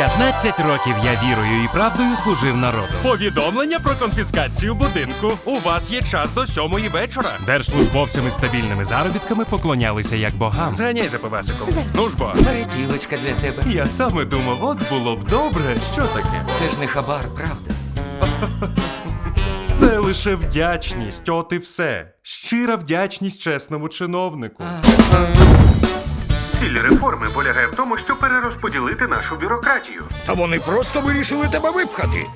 15 років я вірою і правдою служив народу. Повідомлення про конфіскацію будинку. У вас є час до сьомої вечора. Держслужбовцями з стабільними заробітками поклонялися як богам. Зганяй за пивасиком. Ну ж бо. Для тебе. Я саме думав, от було б добре. Що таке? Це ж не хабар, правда? Це лише вдячність, от і все. Щира вдячність чесному чиновнику. Реформи полягає в тому, щоб перерозподілити нашу бюрократію. Та вони просто вирішили тебе випхати.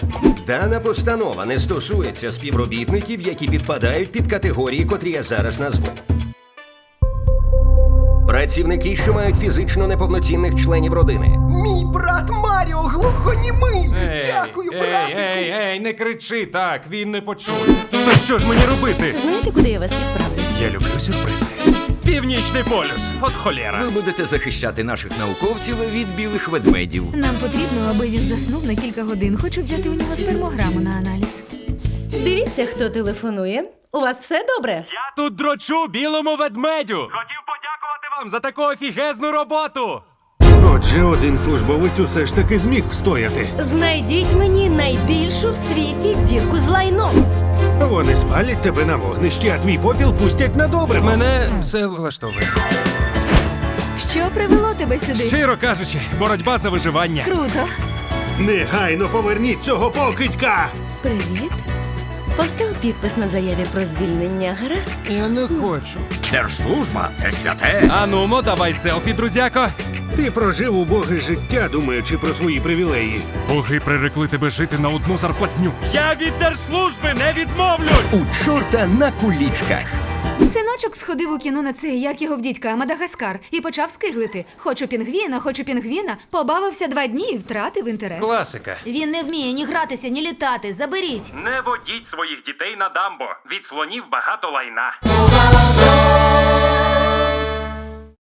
Дана постанова не стосується співробітників, які підпадають під категорії, котрі я зараз назву. Працівники, що мають фізично неповноцінних членів родини. Мій брат Маріо глухонімий! Дякую, ей, братику! ей, ей, не кричи так, він не почує. Та що ж мені робити? Знаєте, куди я вас відправлю? Я люблю сюрпризи. Північний полюс, от холєра. Ви будете захищати наших науковців від білих ведмедів. Нам потрібно, аби він заснув на кілька годин. Хочу взяти у нього спермограму на аналіз. Дивіться, хто телефонує. У вас все добре? Я тут дрочу білому ведмедю. Хотів подякувати вам за таку офігезну роботу. Отже, один службовець усе ж таки зміг встояти. Знайдіть мені найбільшу в світі дірку з лайном. Вони спалять тебе на вогнищі, а твій попіл пустять на добре. Мене це влаштовує. Що привело тебе сюди? Щиро кажучи, боротьба за виживання. Круто. Негайно поверніть цього покидька! Привіт. Постав підпис на заяві про звільнення, гаразд? Я не хочу. Держслужба це святе. Анумо, давай селфі, друзяко. Ти прожив убоге життя, думаючи про свої привілеї. Боги прирекли тебе жити на одну зарплатню. Я від держслужби не відмовлюсь! У чорта на кулічках. Синочок сходив у кіно на це, як його в дідька Мадагаскар, і почав скиглити. Хочу пінгвіна, хочу пінгвіна. Побавився два дні і втратив інтерес. Класика. Він не вміє ні гратися, ні літати. Заберіть. Не водіть своїх дітей на дамбо. Від слонів багато лайна.